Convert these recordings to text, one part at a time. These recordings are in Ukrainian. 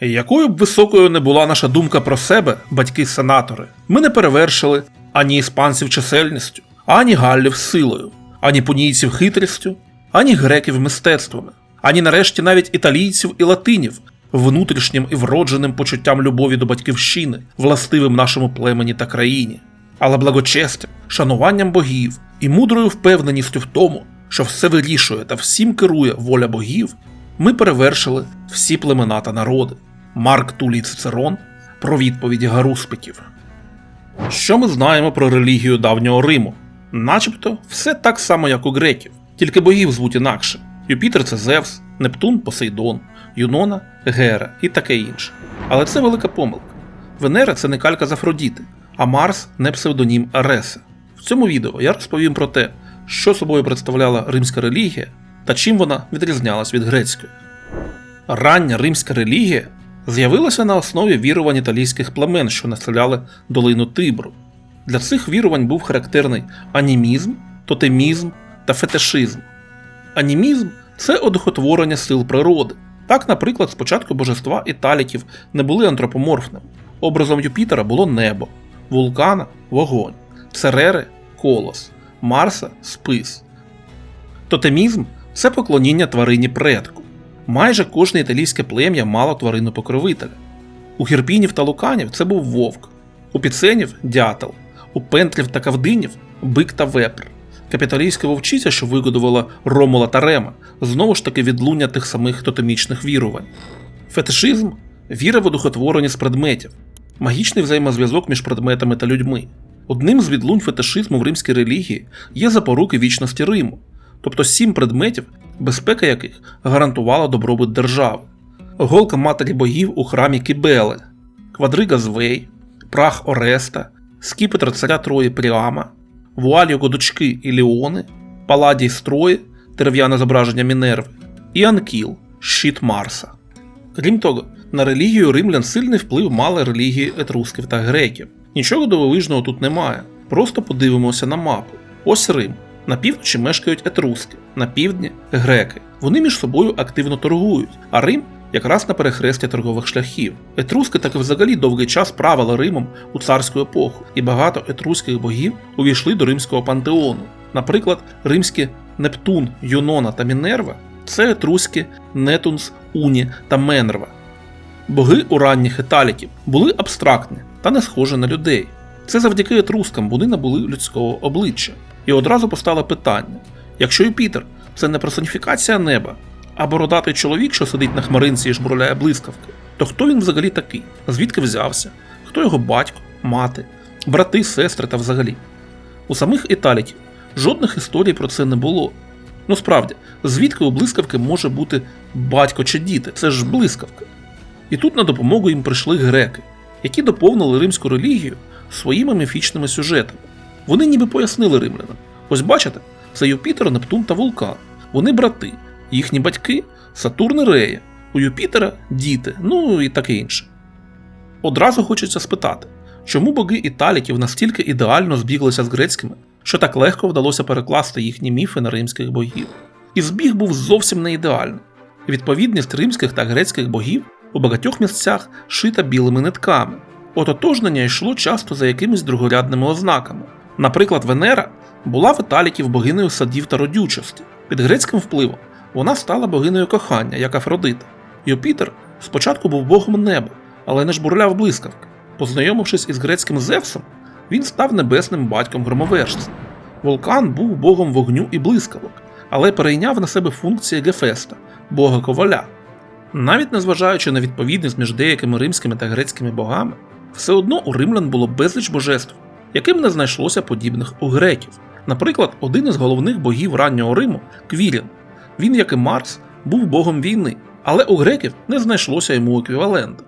Якою б високою не була наша думка про себе, батьки-сенатори, ми не перевершили ані іспанців чисельністю, ані галлів силою, ані понійців хитрістю, ані греків мистецтвами, ані нарешті навіть італійців і латинів внутрішнім і вродженим почуттям любові до батьківщини, властивим нашому племені та країні, але благочестям, шануванням богів і мудрою впевненістю в тому, що все вирішує та всім керує воля богів, ми перевершили всі племена та народи. Марк Тулій Цицерон про відповіді Гаруспиків. Що ми знаємо про релігію давнього Риму? Начебто все так само, як у греків, тільки богів звуть інакше. Юпітер це Зевс, Нептун Посейдон, Юнона Гера і таке інше. Але це велика помилка. Венера це не калька з Афродіти, а Марс не псевдонім Ареса. В цьому відео я розповім про те, що собою представляла римська релігія та чим вона відрізнялась від грецької. Рання римська релігія з'явилася на основі вірувань італійських племен, що населяли долину Тибру. Для цих вірувань був характерний анімізм, тотемізм та фетишизм. Анімізм це одухотворення сил природи. Так, наприклад, спочатку божества італіків не були антропоморфними. Образом Юпітера було небо, вулкана вогонь, Церери колос, Марса спис. Тотемізм це поклоніння тварині предку. Майже кожне італійське плем'я мало тварину покровителя. У гірпінів та луканів це був вовк, у піценів дятел, у пентлів та кавдинів бик та вепр. Капіталійська вовчиця, що вигодувала Ромула та Рема, знову ж таки відлуння тих самих тотемічних вірувань. Фетишизм віра в одухотворення з предметів, магічний взаємозв'язок між предметами та людьми. Одним з відлунь фетишизму в римській релігії є запоруки вічності Риму, тобто сім предметів, безпека яких гарантувала добробут держави. Голка матері богів у храмі Кібели, квадрига Звей, прах Ореста, скіпетр царя Трої Пріама, вуаль його дочки Іліони, паладій Строї, дерев'яне зображення Мінерви, і Анкіл, щит Марса. Крім того, на релігію римлян сильний вплив мали релігії етрусків та греків. Нічого дивовижного тут немає. Просто подивимося на мапу. Ось Рим. На півночі мешкають етруски, на півдні греки. Вони між собою активно торгують, а Рим якраз на перехресті торгових шляхів. Етруски таки взагалі довгий час правили Римом у царську епоху, і багато етруських богів увійшли до римського пантеону. Наприклад, римські Нептун, Юнона та Мінерва це етруські Нетунс, Уні та Менрва. Боги у ранніх італіків були абстрактні та не схожі на людей. Це завдяки етрускам вони набули людського обличчя. І одразу постало питання: якщо Юпітер це не персоніфікація неба, а бородатий чоловік, що сидить на хмаринці і жбурляє блискавки, то хто він взагалі такий? Звідки взявся? Хто його батько, мати, брати, сестри та взагалі? У самих італіків жодних історій про це не було. Ну справді, звідки у блискавки може бути батько чи діти? Це ж блискавка. І тут на допомогу їм прийшли греки, які доповнили римську релігію своїми міфічними сюжетами. Вони ніби пояснили римлянам. Ось бачите, це Юпітер, Нептун та Вулкан. Вони брати, їхні батьки Сатурн і Рея, у Юпітера діти, ну і таке інше. Одразу хочеться спитати, чому боги італіків настільки ідеально збіглися з грецькими, що так легко вдалося перекласти їхні міфи на римських богів. І збіг був зовсім не ідеальний. Відповідність римських та грецьких богів у багатьох місцях шита білими нитками. Ототожнення йшло часто за якимись другорядними ознаками. Наприклад, Венера була в італіків богинею садів та родючості. Під грецьким впливом вона стала богинею кохання, як Афродита. Юпітер спочатку був богом неба, але не жбурляв блискавки. Познайомившись із грецьким Зевсом, він став небесним батьком громовержця. Вулкан був богом вогню і блискавок, але перейняв на себе функції Гефеста, бога коваля. Навіть незважаючи на відповідність між деякими римськими та грецькими богами, все одно у римлян було безліч божеств, яким не знайшлося подібних у греків. Наприклад, один із головних богів раннього Риму Квірін. Він, як і Марс, був богом війни, але у греків не знайшлося йому еквівалента.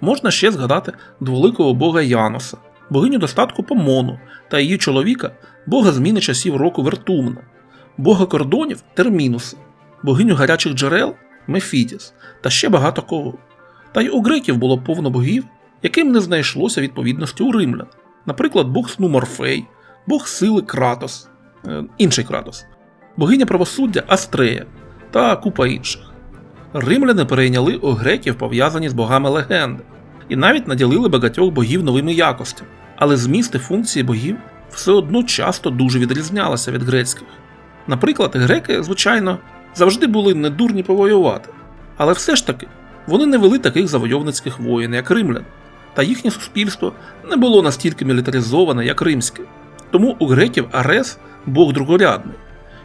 Можна ще згадати дволикого бога Яноса, богиню достатку Помону та її чоловіка, бога зміни часів року Вертумна, бога кордонів Термінуса, богиню гарячих джерел Мефітіс та ще багато кого. Та й у греків було повно богів, яким не знайшлося відповідності у римлян. Наприклад, бог сну Морфей, бог сили Кратос, е, інший Кратос, богиня правосуддя Астрея та купа інших. Римляни перейняли у греків пов'язані з богами легенди і навіть наділили багатьох богів новими якостями, але змісти функції богів все одно часто дуже відрізнялися від грецьких. Наприклад, греки, звичайно, завжди були не дурні повоювати, але все ж таки вони не вели таких завойовницьких воїн, як римляни, та їхнє суспільство не було настільки мілітаризоване, як римське. Тому у греків Арес бог другорядний.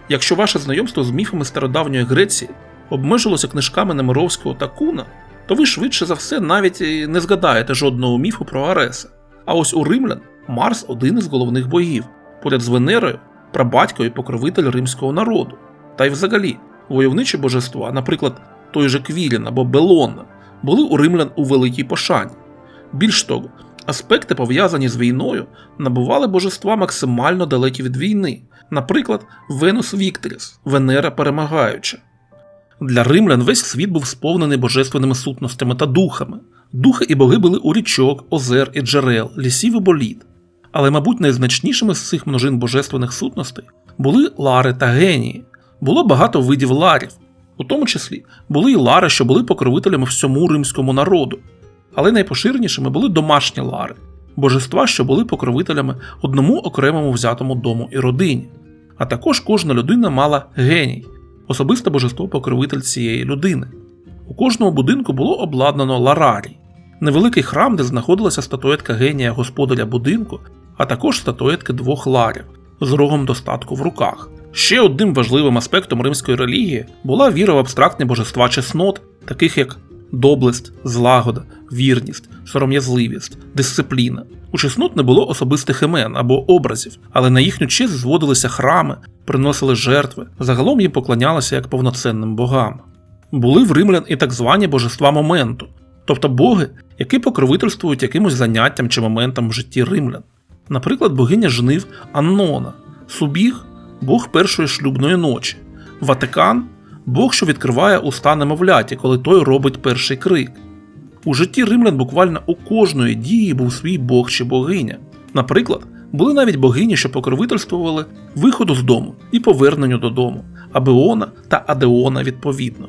Якщо ваше знайомство з міфами стародавньої Греції обмежилося книжками Немировського та Куна, то ви швидше за все навіть не згадаєте жодного міфу про Ареса. А ось у римлян Марс один із головних богів, поряд з Венерою, прабатько і покровитель римського народу. Та й взагалі, войовничі божества, наприклад, той же Квілін або Белонна, були у римлян у великій пошані. Більш того, аспекти, пов'язані з війною, набували божества максимально далекі від війни, наприклад, Венус Вікторіс, Венера перемагаюча. Для римлян весь світ був сповнений божественними сутностями та духами. Духи і боги були у річок, озер і джерел, лісів і боліт. Але, мабуть, найзначнішими з цих множин божественних сутностей були лари та генії. Було багато видів ларів, у тому числі були й лари, що були покровителями всьому римському народу. Але найпоширенішими були домашні лари, божества, що були покровителями одному окремому взятому дому і родині. А також кожна людина мала геній, особисте божество покровитель цієї людини. У кожному будинку було обладнано ларарій, невеликий храм, де знаходилася статуетка генія господаря будинку, а також статуетки двох ларів з рогом достатку в руках. Ще одним важливим аспектом римської релігії була віра в абстрактні божества чеснот, таких як доблесть, злагода, вірність, сором'язливість, дисципліна. У чеснот не було особистих імен або образів, але на їхню честь зводилися храми, приносили жертви, загалом їм поклонялися як повноцінним богам. Були в римлян і так звані божества моменту, тобто боги, які покровительствують якимось заняттям чи моментам в житті римлян. Наприклад, богиня жнив Аннона, Субіг бог першої шлюбної ночі, Ватикан бог, що відкриває уста немовляті, коли той робить перший крик. У житті римлян буквально у кожної дії був свій бог чи богиня. Наприклад, були навіть богині, що покровительствували виходу з дому і поверненню додому, Абеона та Адеона відповідно.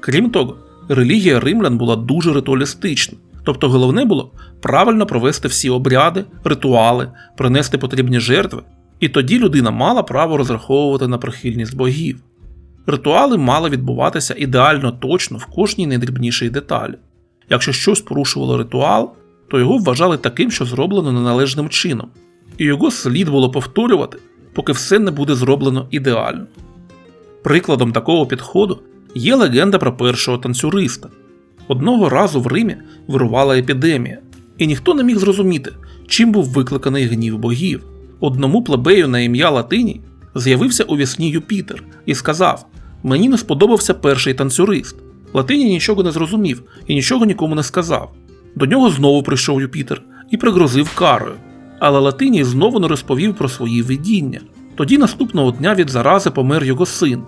Крім того, релігія римлян була дуже ритуалістична, тобто головне було правильно провести всі обряди, ритуали, принести потрібні жертви, і тоді людина мала право розраховувати на прихильність богів. Ритуали мали відбуватися ідеально точно в кожній найдрібнішій деталі. Якщо щось порушувало ритуал, то його вважали таким, що зроблено неналежним чином, і його слід було повторювати, поки все не буде зроблено ідеально. Прикладом такого підходу є легенда про першого танцюриста. Одного разу в Римі вирувала епідемія, і ніхто не міг зрозуміти, чим був викликаний гнів богів. Одному плебею на ім'я Латині з'явився у вісні Юпітер і сказав: Мені не сподобався перший танцюрист. Латині нічого не зрозумів і нічого нікому не сказав. До нього знову прийшов Юпітер і пригрозив карою. Але Латиній знову не розповів про свої видіння. Тоді наступного дня від зарази помер його син.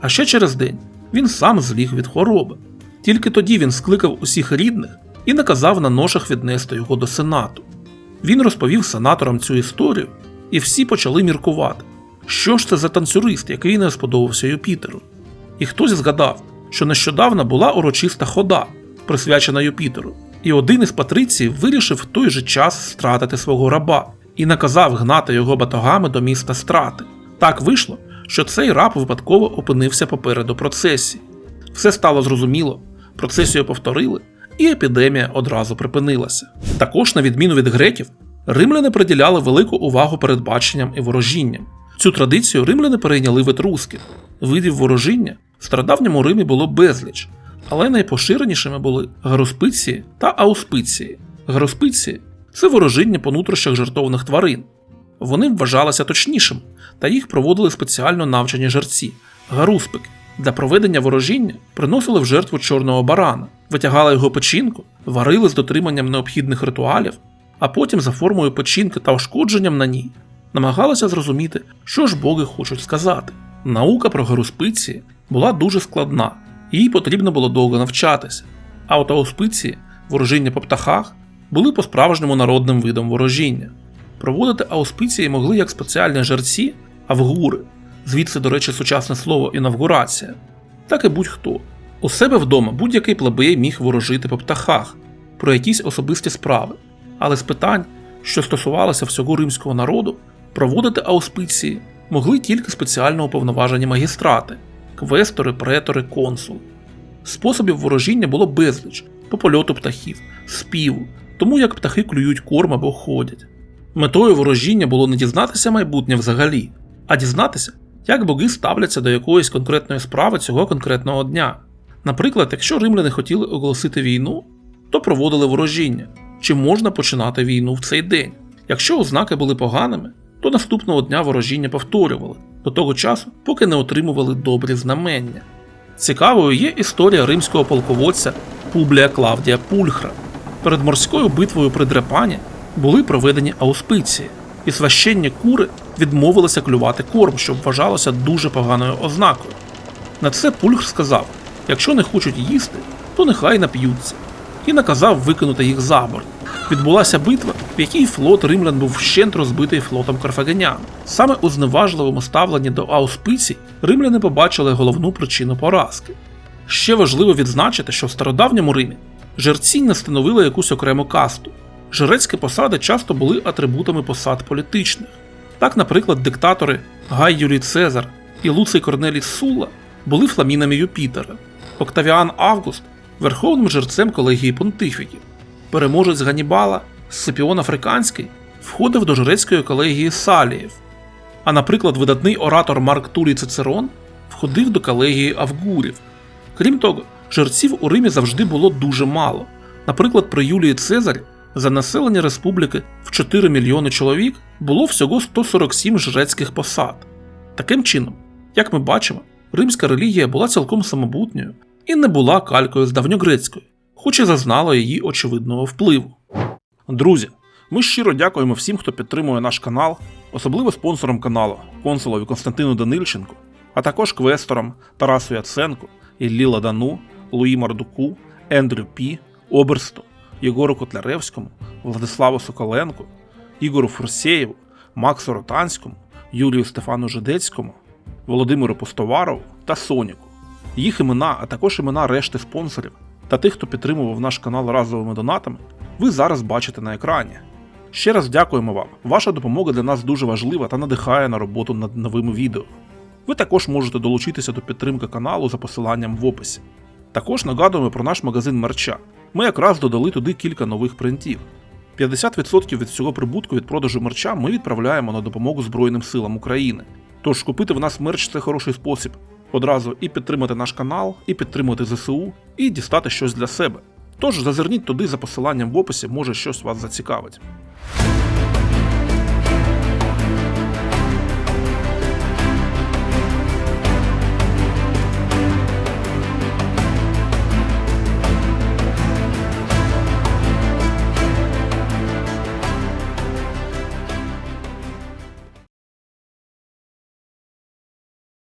А ще через день він сам зліг від хвороби. Тільки тоді він скликав усіх рідних і наказав на ношах віднести його до сенату. Він розповів сенаторам цю історію, і всі почали міркувати, що ж це за танцюрист, який не сподобався Юпітеру. І хтось згадав, що нещодавно була урочиста хода, присвячена Юпітеру, і один із патрицій вирішив в той же час стратити свого раба і наказав гнати його батогами до міста страти. Так вийшло, що цей раб випадково опинився попереду процесії. Все стало зрозуміло, процесію повторили, і епідемія одразу припинилася. Також, на відміну від греків, римляни приділяли велику увагу передбаченням і ворожінням. Цю традицію римляни перейняли в етрусків. Видів ворожіння в стародавньому Римі було безліч, але найпоширенішими були гароспиції та ауспиції. Гароспиції це ворожіння по нутрощах жертовних тварин. Вони вважалися точнішими, та їх проводили спеціально навчені жерці гаруспики. Для проведення ворожіння приносили в жертву чорного барана, витягали його печінку, варили з дотриманням необхідних ритуалів, а потім за формою печінки та ушкодженням на ній намагалися зрозуміти, що ж боги хочуть сказати. Наука про гаруспиції була дуже складна, їй потрібно було довго навчатися. А от ауспиції, ворожіння по птахах, були по-справжньому народним видом ворожіння. Проводити ауспиції могли як спеціальні жерці, авгури, звідси, до речі, сучасне слово інавгурація, так і будь-хто. У себе вдома будь-який плебей міг ворожити по птахах про якісь особисті справи, але з питань, що стосувалося всього римського народу, проводити ауспиції могли тільки спеціально уповноважені магістрати, квестори, претори, консули. Способів ворожіння було безліч по польоту птахів, співу, тому як птахи клюють корм або ходять. Метою ворожіння було не дізнатися майбутнє взагалі, а дізнатися, як боги ставляться до якоїсь конкретної справи цього конкретного дня. Наприклад, якщо римляни хотіли оголосити війну, то проводили ворожіння, чи можна починати війну в цей день. Якщо ознаки були поганими, то наступного дня ворожіння повторювали до того часу, поки не отримували добрі знамення. Цікавою є історія римського полководця Публія Клавдія Пульхра. Перед морською битвою при Дрепані були проведені ауспиції, і священні кури відмовилися клювати корм, що вважалося дуже поганою ознакою. На це Пульхр сказав: якщо не хочуть їсти, то нехай нап'ються, і наказав викинути їх за борт. Відбулася битва, в якій флот римлян був вщент розбитий флотом карфагенян. Саме у зневажливому ставленні до ауспицій римляни побачили головну причину поразки. Ще важливо відзначити, що в стародавньому Римі жерці не становили якусь окрему касту. Жрецькі посади часто були атрибутами посад політичних. Так, наприклад, диктатори Гай Юлій Цезар і Луций Корнелій Сула були фламінами Юпітера, Октавіан Август верховним жерцем колегії понтифіків. Переможець Ганібала Сципіон Африканський входив до жрецької колегії Саліїв. А, наприклад, видатний оратор Марк Тулій Цицерон входив до колегії Авгурів. Крім того, жерців у Римі завжди було дуже мало. Наприклад, при Юлії Цезарі за населення республіки в 4 мільйони чоловік було всього 147 жрецьких посад. Таким чином, як ми бачимо, римська релігія була цілком самобутньою і не була калькою з давньогрецької, хоч і зазнала її очевидного впливу. Друзі, ми щиро дякуємо всім, хто підтримує наш канал, особливо спонсорам каналу, консулові Константину Данильченку, а також квесторам Тарасу Яценку, Іллі Ладану, Луї Мардуку, Ендрю Пі, Оберсту, Єгору Котляревському, Владиславу Соколенку, Ігору Фурсєєву, Максу Ротанському, Юлію Стефану Жидецькому, Володимиру Пустоварову та Соніку. Їх імена, а також імена решти спонсорів та тих, хто підтримував наш канал разовими донатами, ви зараз бачите на екрані. Ще раз дякуємо вам. Ваша допомога для нас дуже важлива та надихає на роботу над новими відео. Ви також можете долучитися до підтримки каналу за посиланням в описі. Також нагадуємо про наш магазин мерча. Ми якраз додали туди кілька нових принтів. 50% від всього прибутку від продажу мерча ми відправляємо на допомогу Збройним силам України. Тож купити в нас мерч це хороший спосіб. Одразу і підтримати наш канал, і підтримати ЗСУ, і дістати щось для себе. Тож зазирніть туди за посиланням в описі, може щось вас зацікавить.